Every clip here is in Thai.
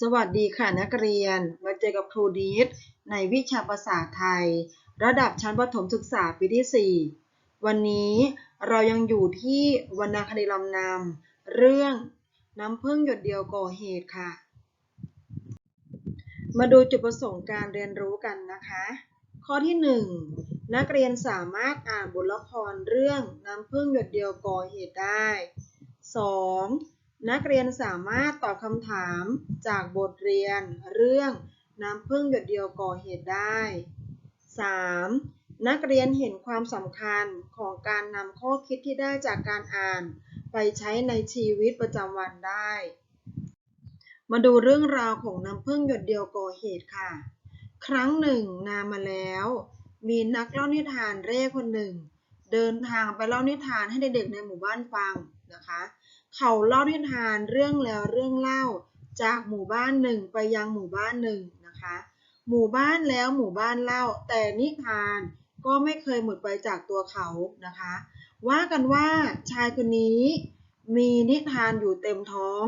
สวัสดีค่ะนักเรียน มาเจอกับครูดีดในวิชาภาษาไทย ระดับชั้นประถมศึกษาปีที่ 4 วันนี้เรายังอยู่ที่วรรณคดีลำนำเรื่องน้ำพึ่งหยดเดียวก่อเหตุค่ะ มาดูจุดประสงค์การเรียนรู้กันนะคะ ข้อที่ 1 นักเรียนสามารถอ่านบทละครเรื่องน้ำพึ่งหยดเดียวก่อเหตุได้ 2. นักเรียนสามารถตอบคำถามจากบทเรียนเรื่องน้ำพึ่งหยดเดียวก่อเหตุได้ 3. นักเรียนเห็นความสำคัญของการนำข้อคิดที่ได้จากการอ่าน ไปใช้ในชีวิตประจำวันได้ มาดูเรื่องราวของน้ำพึ่งหยดเดียวก่อเหตุค่ะ ครั้งหนึ่งนานมาแล้ว มีนักเล่านิทานเร่คนหนึ่ง เดินทางไปเล่านิทานให้เด็กๆในหมู่บ้านฟังนะคะ เขาเล่านิทานเรื่องแล้วเรื่องเล่า จากหมู่บ้านหนึ่งไปยังหมู่บ้านหนึ่งนะคะ หมู่บ้านแล้วหมู่บ้านเล่า แต่นิทานก็ไม่เคยหมดไปจากตัวเขานะคะ ว่ากันว่าชายคนนี้มีนิทานอยู่เต็มท้อง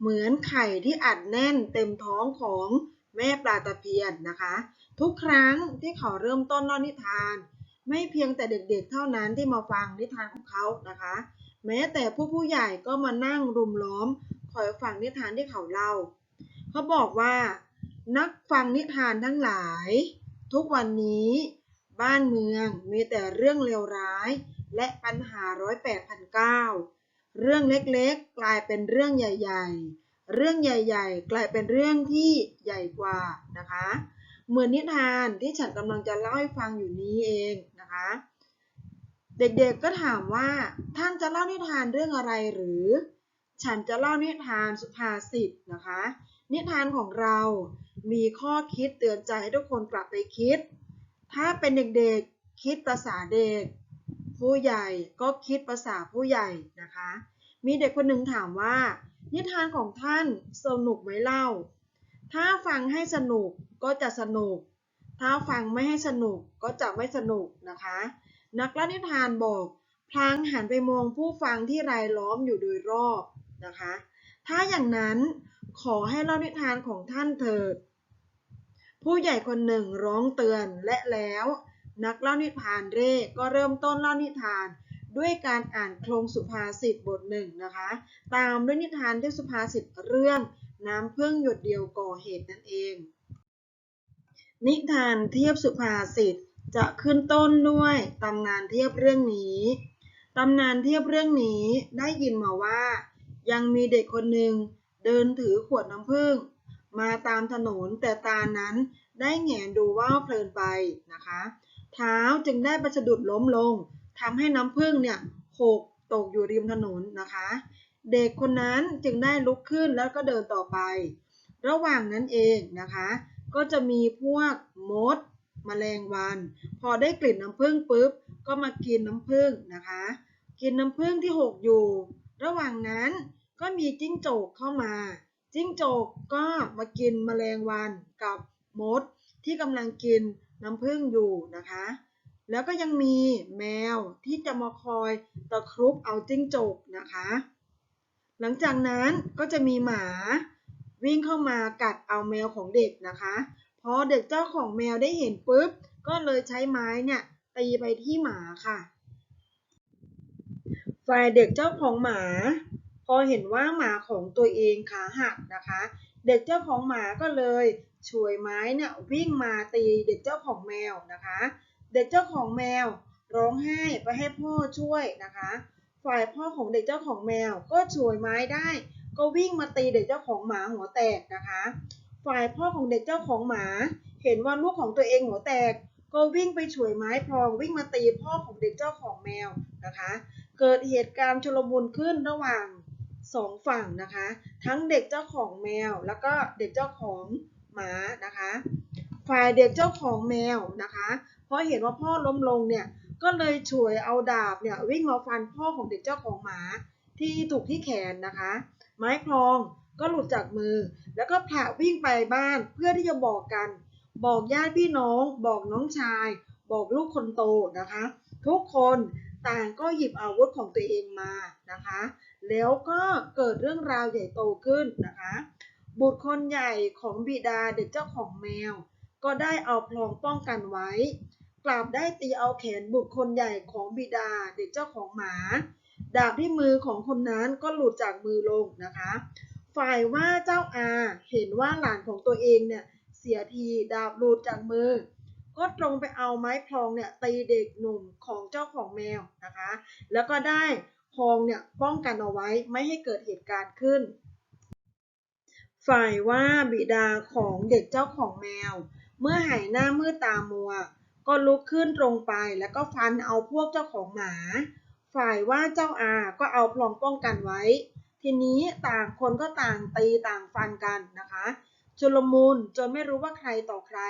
เหมือนไข่ที่อัดแน่นเต็มท้องของแม่ปลาตะเพียนนะคะ ทุกครั้งที่เขาเริ่มต้นเล่านิทาน ไม่เพียงแต่เด็กๆเท่านั้นที่มาฟังนิทานของเขานะคะ แม้แต่ผู้ผู้ใหญ่ก็มานั่งรุมล้อมคอยฟังนิทานที่เขาเล่า เขาบอกว่า นักฟังนิทานทั้งหลาย ทุกวันนี้ บ้านเมืองมีแต่เรื่องเลวร้าย และปัญหาร้อยแปดพันเก้าเรื่องเล็กๆ กลายเป็นเรื่องใหญ่ๆ เรื่องใหญ่ๆ กลายเป็นเรื่องที่ใหญ่กว่านะคะ เหมือนนิทานที่ฉันกำลังจะเล่าให้ฟังอยู่นี้เองนะคะ เด็กๆก็ถามว่า ท่านจะเล่านิทานเรื่องอะไรหรือ ฉันจะเล่านิทานสุภาษิตนะคะ นิทานของเรามีข้อคิดเตือนใจให้ทุกคนกลับไปคิด ถ้าเป็นเด็กๆคิดภาษาเด็ก ผู้ใหญ่ก็คิดภาษาผู้ใหญ่นะคะ มีเด็กคนหนึ่งถามว่า นิทานของท่านสนุกไหมเล่า ถ้าฟังให้สนุกก็จะสนุก ถ้าฟังไม่ให้สนุกก็จะไม่สนุกนะคะ นักเล่านิทานบอก พลางหันไปมองผู้ฟังที่รายล้อมอยู่โดยรอบนะคะ ถ้าอย่างนั้นขอให้เล่านิทานของท่านเถิด ผู้ใหญ่คนหนึ่งร้องเตือนและแล้ว นักเล่านิทานเร่ก็เริ่มต้นเล่านิทานด้วยการอ่านโครงสุภาษิตบทหนึ่งนะคะ ตามด้วยนิทานที่สุภาษิตเรื่องน้ำพึ่งหยดเดียวก่อเหตุนั่นเอง นิทานเทียบสุภาษิต จะขึ้นต้นด้วยตำนานเทียบเรื่องนี้ตำนานเทียบเรื่องนี้ได้ยินมาว่า ยังมีเด็กคนหนึ่งเดินถือขวดน้ำผึ้งมาตามถนนแต่ตานั้นได้แงนดูว่าวเพลินไปนะคะ เท้าจึงได้ไปสะดุดล้มลงทำให้น้ำผึ้งเนี่ยหกตกอยู่ริมถนนนะคะ เด็กคนนั้นจึงได้ลุกขึ้นแล้วก็เดินต่อไป ระหว่างนั้นเองนะคะ ก็จะมีพวกมด แมลงวัน พอได้กลิ่นน้ำผึ้งปุ๊บ ก็มากินน้ำผึ้งนะคะ กินน้ำผึ้งที่หกอยู่ ระหว่างนั้นก็มีจิ้งจกเข้ามา จิ้งจกก็มากินแมลงวันกับมดที่กำลังกินน้ำผึ้งอยู่นะคะ แล้วก็ยังมีแมวที่จะมาคอยตะครุบเอาจิ้งจกนะคะ หลังจากนั้นก็จะมีหมาวิ่งเข้ามากัดเอาแมวของเด็กนะคะ พอเด็กเจ้าของแมวได้เห็นปุ๊บ ก็เลยใช้ไม้เนี่ยตีไปที่หมาค่ะ ฝ่ายเด็กเจ้าของหมา พอเห็นว่าหมาของตัวเองขาหักนะคะ เด็กเจ้าของหมาก็เลยช่วยไม้เนี่ยวิ่งมาตีเด็กเจ้าของแมวนะคะ เด็กเจ้าของแมวร้องไห้ไปให้พ่อช่วยนะคะ ฝ่ายพ่อของเด็กเจ้าของแมวก็ช่วยไม้ได้ ก็วิ่งมาตีเด็กเจ้าของหมาหัวแตกนะคะ ฝ่ายพ่อของเด็กเจ้าของหมา เห็นว่าลูกของตัวเองหัวแตก ก็วิ่งไปฉวยไม้พลองวิ่งมาตีพ่อของเด็กเจ้าของแมวนะคะ เกิดเหตุการณ์ชุลมุนขึ้นระหว่างสองฝั่งนะคะ ทั้งเด็กเจ้าของแมว แล้วก็เด็กเจ้าของหมานะคะ ฝ่ายเด็กเจ้าของแมวนะคะ เพราะเห็นว่าพ่อล้มลงเนี่ยก็เลยฉวยเอาดาบเนี่ยวิ่งมาฟันพ่อของเด็กเจ้าของหมาที่ถูกที่แขนนะคะ ไม้พลอง ก็หลุดจากมือ แล้วก็ผละวิ่งไปบ้านเพื่อที่จะบอกกัน บอกญาติพี่น้อง บอกน้องชาย บอกลูกคนโตนะคะ ทุกคนต่างก็หยิบอาวุธของตัวเองมานะคะ แล้วก็เกิดเรื่องราวใหญ่โตขึ้นนะคะ บุบุตรคนใหญ่ของบิดาเด็กเจ้าของแมว ก็ได้เอาพลองป้องกันไว้ กลับได้ตีเอาแขนบุตรคนใหญ่ของบิดาเด็กเจ้าของหมา ดาบที่มือของคนนั้นก็หลุดจากมือลงนะคะ ฝ่ายว่าเจ้าอาเห็นว่าหลานของตัวเองเนี่ยเสียทีดาบหลุดจากมือ ก็ตรงไปเอาไม้พลองเนี่ยตีเด็กหนุ่มของเจ้าของแมวนะคะ แล้วก็ได้พลองเนี่ยป้องกันเอาไว้ไม่ให้เกิดเหตุการณ์ขึ้น ฝ่ายว่าบิดาของเด็กเจ้าของแมว เมื่อหายหน้ามืดตามัว ก็ลุกขึ้นตรงไปแล้วก็ฟันเอาพวกเจ้าของหมา ฝ่ายว่าเจ้าอาก็เอาพลองป้องกันไว้ ทีนี้ต่างคนก็ต่างตีต่างฟันกันนะคะชุลมุนจนไม่รู้ว่าใครต่อใคร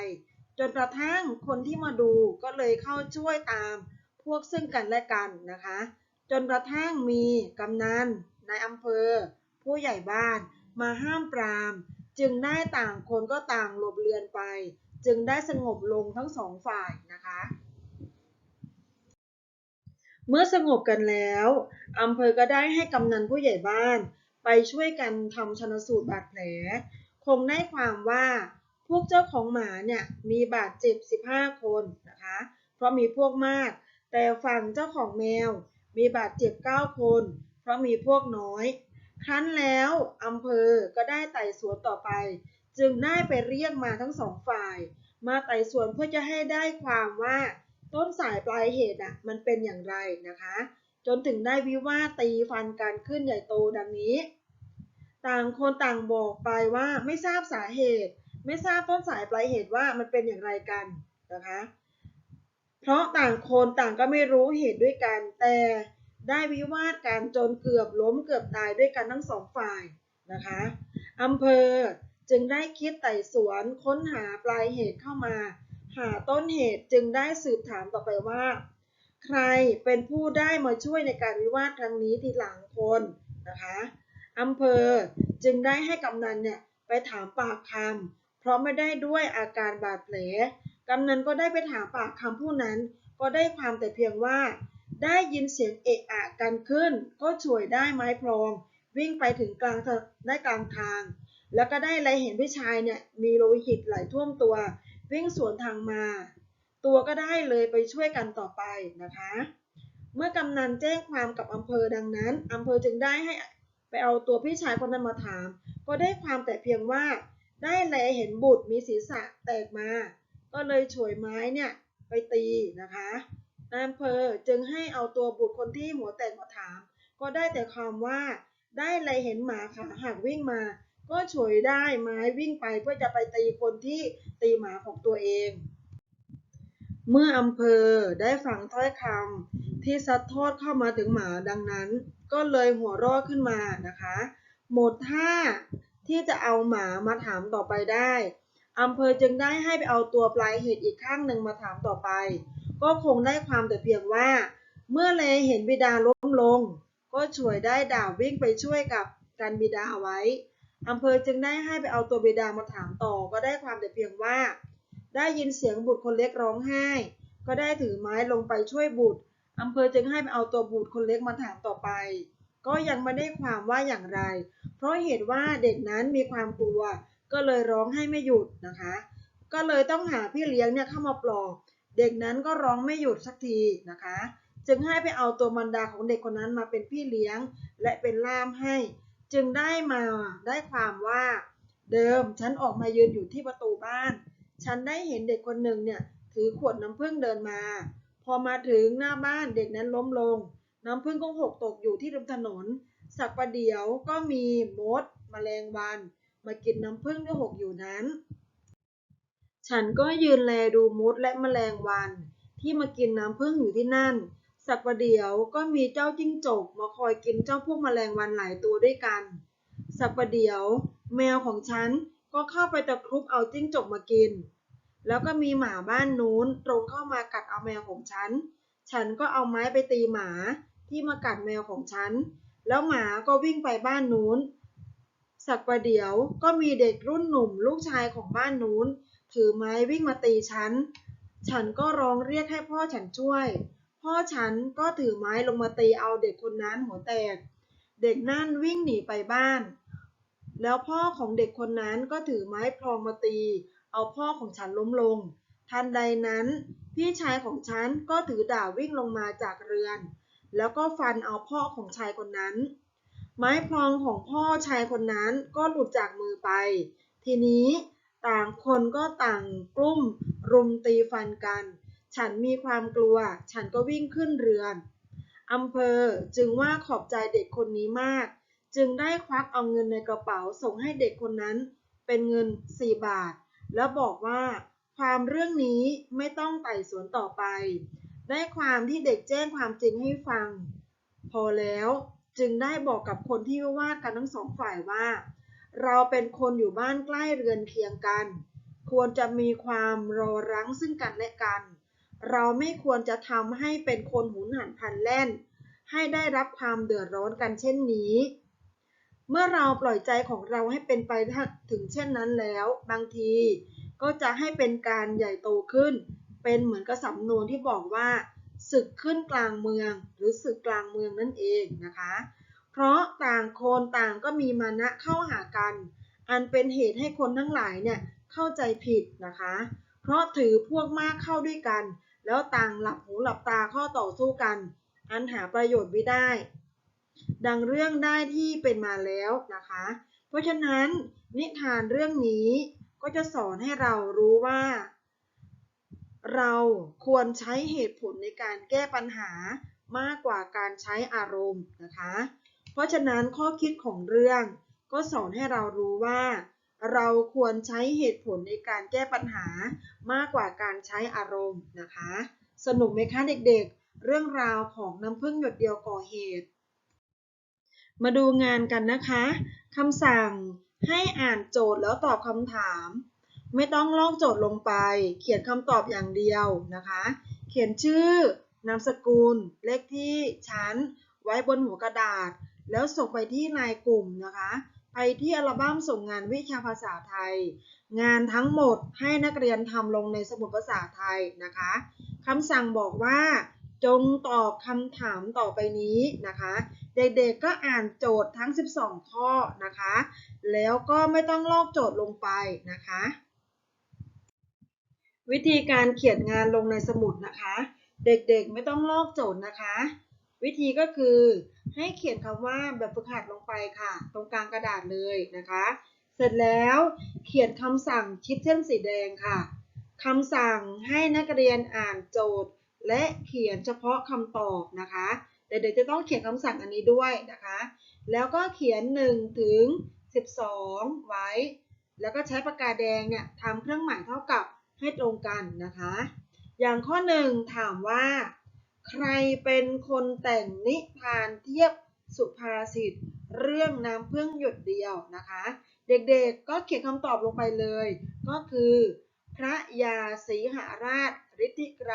จนกระทั่งคนที่มาดูก็เลยเข้าช่วยตามพวกซึ่งกันและกันนะคะ จนกระทั่งมีกำนันนายอำเภอ ผู้ใหญ่บ้านมาห้ามปราม จึงได้ต่างคนก็ต่างหลบเลือนไป จึงได้สงบลงทั้งสองฝ่ายนะคะ เมื่อสงบกันแล้วอำเภอก็ได้ให้กำนันผู้ใหญ่บ้าน ไปช่วยกันทำชนสูตรบาดแผล คงได้ความว่าพวกเจ้าของหมาเนี่ยมีบาดเจ็บ 15 คนนะคะ เพราะมีพวกมาก แต่ฝั่งเจ้าของแมวมีบาดเจ็บ 9 คน เพราะมีพวกน้อย ครั้นแล้วอำเภอก็ได้ไต่สวนต่อไป จึงได้ไปเรียกมาทั้งสองฝ่าย มาไต่สวนเพื่อจะให้ได้ความว่า ต้นสายปลายเหตุอะมันเป็นอย่างไรนะคะ จนถึงได้วิวาตีฟันกันขึ้นใหญ่โตดังนี้ ต่างคนต่างบอกไปว่าไม่ทราบสาเหตุ ไม่ทราบต้นสายปลายเหตุว่ามันเป็นอย่างไรกันนะคะ เพราะต่างคนต่างก็ไม่รู้เหตุด้วยกัน แต่ได้วิวาทกันจนเกือบล้มเกือบตายด้วยกันทั้งสองฝ่ายนะคะอำเภอจึงได้คิดไต่สวนค้นหาปลายเหตุเข้ามา หาต้นเหตุจึงได้สืบถามต่อไปว่า ใครเป็นผู้ได้มาช่วยในการวิวาทครั้งนี้ทีหลังคนนะคะอำเภอจึงได้ให้กำนันเนี่ยไปถามปากคำเพราะไม่ได้ด้วยอาการบาดแผลกำนันก็ได้ไปถามปากคำผู้นั้น ก็ได้ความแต่เพียงว่า ได้ยินเสียงเอะอะกันขึ้น ก็ช่วยได้ไม้พลอง วิ่งไปถึงกลางได้กลางทาง แล้วก็ได้ไรเห็นพี่ชายเนี่ยมีโลหิตไหลท่วมตัว วิ่งสวนทางมา ตัวก็ได้เลยไปช่วยกันต่อไปนะคะ เมื่อกำนันแจ้งความกับอำเภอดังนั้นอำเภอจึงได้ให้ไปเอาตัวพี่ชายคนนั้นมาถาม ก็ได้ความแต่เพียงว่าได้แลเห็นบุตรมีศีรษะแตกมา ก็เลยฉวยไม้เนี่ยไปตีนะคะนายอำเภอจึงให้เอาตัวบุตรคนที่หัวแตกมาถาม ก็ได้แต่ความว่าได้แลเห็นหมาขาหักวิ่งมา ก็ฉวยได้ไม้วิ่งไปเพื่อจะไปตีคนที่ตีหมาของตัวเอง เมื่ออำเภอได้ฟังถ้อยคำที่ซัดทอดเข้ามาถึงหมาดังนั้น ก็เลยหัวรอดขึ้นมานะคะ หมดท่าที่จะเอาหมามาถามต่อไปได้อำเภอจึงได้ให้ไปเอาตัวปลายเหตุอีกข้างหนึ่งมาถามต่อไป ก็คงได้ความแต่เพียงว่า เมื่อเลเห็นบิดาล้มลง ก็ช่วยได้ดาวิ่งไปช่วยกับกันบิดาเอาไว้ อำเภอจึงได้ให้ไปเอาตัวบิดามาถามต่อ ก็ได้ความแต่เพียงว่า ได้ยินเสียงบุตรคนเล็กร้องไห้ ก็ได้ถือไม้ลงไปช่วยบุตรอำเภอจึงให้ไปเอาตัวบุตรคนเล็กมาถามต่อไป ก็ยังไม่ได้ความว่าอย่างไร เพราะเหตุว่าเด็กนั้นมีความกลัว ก็เลยร้องให้ไม่หยุดนะคะ ก็เลยต้องหาพี่เลี้ยงเนี่ยเข้ามาปลอบ เด็กนั้นก็ร้องไม่หยุดสักทีนะคะ จึงให้ไปเอาตัวมันดาของเด็กคนนั้นมาเป็นพี่เลี้ยง และเป็นล่ามให้ จึงได้มาได้ความว่าเดิมฉันออกมายืนอยู่ที่ประตูบ้าน ฉันได้เห็นเด็กคนหนึ่งเนี่ยถือขวดน้ำผึ้งเดินมา พอมาถึงหน้าบ้านเด็กนั้นล้มลง น้ำผึ้งก็หกตกอยู่ที่ริมถนน สักประเดี๋ยวก็มีมดแมลงวัน มากินน้ำผึ้งที่หกอยู่นั้น ฉันก็ยืนแลดูมดและแมลงวันที่มากินน้ำผึ้งอยู่ที่นั่น สักประเดี๋ยวก็มีเจ้าจิ้งจกมาคอยกินเจ้าพวกแมลงวันหลายตัวด้วยกัน สักประเดี๋ยว แมวของฉันก็เข้าไปตะครุบเอาจิ้งจกมากิน แล้วก็มีหมาบ้านนู้นตรงเข้ามากัดเอาแมวของฉัน ฉันก็เอาไม้ไปตีหมาที่มากัดแมวของฉัน แล้วหมาก็วิ่งไปบ้านนู้น สักประเดี๋ยวก็มีเด็กรุ่นหนุ่มลูกชายของบ้านนู้น ถือไม้วิ่งมาตีฉัน ฉันก็ร้องเรียกให้พ่อฉันช่วย พ่อฉันก็ถือไม้ลงมาตีเอาเด็กคนนั้นหัวแตก เด็กนั่นวิ่งหนีไปบ้าน แล้วพ่อของเด็กคนนั้นก็ถือไม้พลองมาตี เอาพ่อของฉันล้มลง ทันใดนั้นพี่ชายของฉันก็ถือดาบวิ่งลงมาจากเรือน แล้วก็ฟันเอาพ่อของชายคนนั้น ไม้พลองของพ่อชายคนนั้นก็หลุดจากมือไป ทีนี้ต่างคนก็ต่างกลุ่มรุมตีฟันกัน ฉันมีความกลัว ฉันก็วิ่งขึ้นเรือนอำเภอจึงว่าขอบใจเด็กคนนี้มาก จึงได้ควักเอาเงินในกระเป๋าส่งให้เด็กคนนั้นเป็นเงิน 4 บาท แล้วบอกว่า ความเรื่องนี้ไม่ต้องไต่สวนต่อไป ได้ความที่เด็กแจ้งความจริงให้ฟัง พอแล้วจึงได้บอกกับคนที่วิว่ากันทั้งสองฝ่ายว่า เราเป็นคนอยู่บ้านใกล้เรือนเคียงกัน ควรจะมีความรอรั้งซึ่งกันและกัน เราไม่ควรจะทำให้เป็นคนหุนหันพันแล่น ให้ได้รับความเดือดร้อนกันเช่นนี้ เมื่อเราปล่อยใจของเราให้เป็นไปถึงเช่นนั้นแล้ว บางทีก็จะให้เป็นการใหญ่โตขึ้น เป็นเหมือนกับสำนวนที่บอกว่าศึกขึ้นกลางเมือง หรือศึกกลางเมืองนั่นเองนะคะ เพราะต่างคนต่างก็มีมานะเข้าหากัน อันเป็นเหตุให้คนทั้งหลายเนี่ยเข้าใจผิดนะคะ เพราะถือพวกมากเข้าด้วยกัน แล้วต่างหลับหูหลับตาข้อต่อสู้กัน อันหาประโยชน์ไม่ได้ ดังเรื่องได้ที่เป็นมาแล้วนะคะ เพราะฉะนั้นนิทานเรื่องนี้ก็จะสอนให้เรารู้ว่า เราควรใช้เหตุผลในการแก้ปัญหามากกว่าการใช้อารมณ์นะคะ เพราะฉะนั้นข้อคิดของเรื่องก็สอนให้เรารู้ว่า เราควรใช้เหตุผลในการแก้ปัญหามากกว่าการใช้อารมณ์นะคะ สนุกไหมคะเด็กๆ เรื่องราวของน้ำพึ่งหยดเดียวก่อเหตุ มาดูงานกันนะคะคำสั่งให้อ่านโจทย์แล้วตอบคำถาม ไม่ต้องลอกโจทย์ลงไป เขียนคำตอบอย่างเดียวนะคะ เขียนชื่อนามสกุล เลขที่ชั้น ไว้บนหัวกระดาษ แล้วส่งไปที่ไลน์กลุ่มนะคะ ไปที่อัลบั้มส่งงานวิชาภาษาไทย งานทั้งหมดให้นักเรียนทำลงในสมุดภาษาไทยนะคะคำสั่งบอกว่า จงตอบคำถามต่อไปนี้นะคะ เด็กๆก็อ่านโจทย์ทั้ง 12 ข้อนะคะ แล้วก็ไม่ต้องลอกโจทย์ลงไปนะคะ วิธีการเขียนงานลงในสมุดนะคะ เด็กๆไม่ต้องลอกโจทย์นะคะ วิธีก็คือ ให้เขียนคำว่าแบบฝึกหัดลงไปค่ะ ตรงกลางกระดาษเลยนะคะ เสร็จแล้วเขียนคำสั่งชิดเส้นสีแดงค่ะคำสั่งให้นักเรียนอ่านโจทย์ และเขียนเฉพาะคำตอบนะคะเด็กๆจะต้องเขียนคำสั่งอันนี้ด้วยนะคะ แล้วก็เขียน1ถึง12 ไว้ แล้วก็ใช้ปากกาแดงเนี่ยทำเครื่องหมายเท่ากับให้ตรงกันนะคะ อย่างข้อหนึ่งถามว่า ใครเป็นคนแต่งนิทานเทียบสุภาษิตเรื่องน้ำพึ่งหยดเดียวนะคะ เด็กๆก็เขียนคำตอบลงไปเลย ก็คือ พระยาศรีหราชฤทธิไกร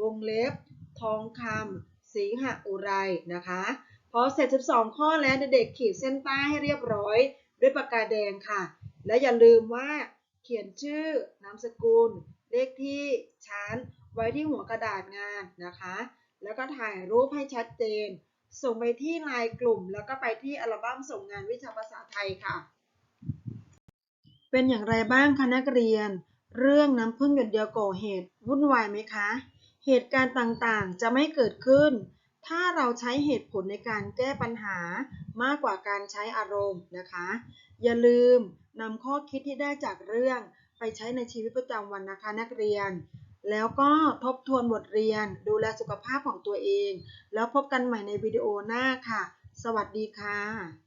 วงเล็บ ทองคำศรีหอุไรนะคะพอเสร็จ 12 ข้อแล้วเด็กๆขีดเส้นใต้ให้เรียบร้อยด้วยปากกาแดงค่ะ และอย่าลืมว่าเขียนชื่อนามสกุล เลขที่ชั้น ไว้ที่หัวกระดาษงานนะคะ แล้วก็ถ่ายรูปให้ชัดเจน ส่งไปที่ไลน์กลุ่ม แล้วก็ไปที่อัลบั้มส่งงานวิชาภาษาไทยค่ะ เป็นอย่างไรบ้างคะนักเรียน เรื่องน้ำพึ่งหยดเดียวก่อเหตุวุ่นวายไหมคะ เหตุการณ์ต่างๆจะไม่เกิดขึ้น ถ้าเราใช้เหตุผลในการแก้ปัญหามากกว่าการใช้อารมณ์นะคะ อย่าลืมนำข้อคิดที่ได้จากเรื่องไปใช้ในชีวิตประจำวันนะคะนักเรียน แล้วก็ทบทวนบทเรียน ดูแลสุขภาพของตัวเอง แล้วพบกันใหม่ในวิดีโอหน้าค่ะ สวัสดีค่ะ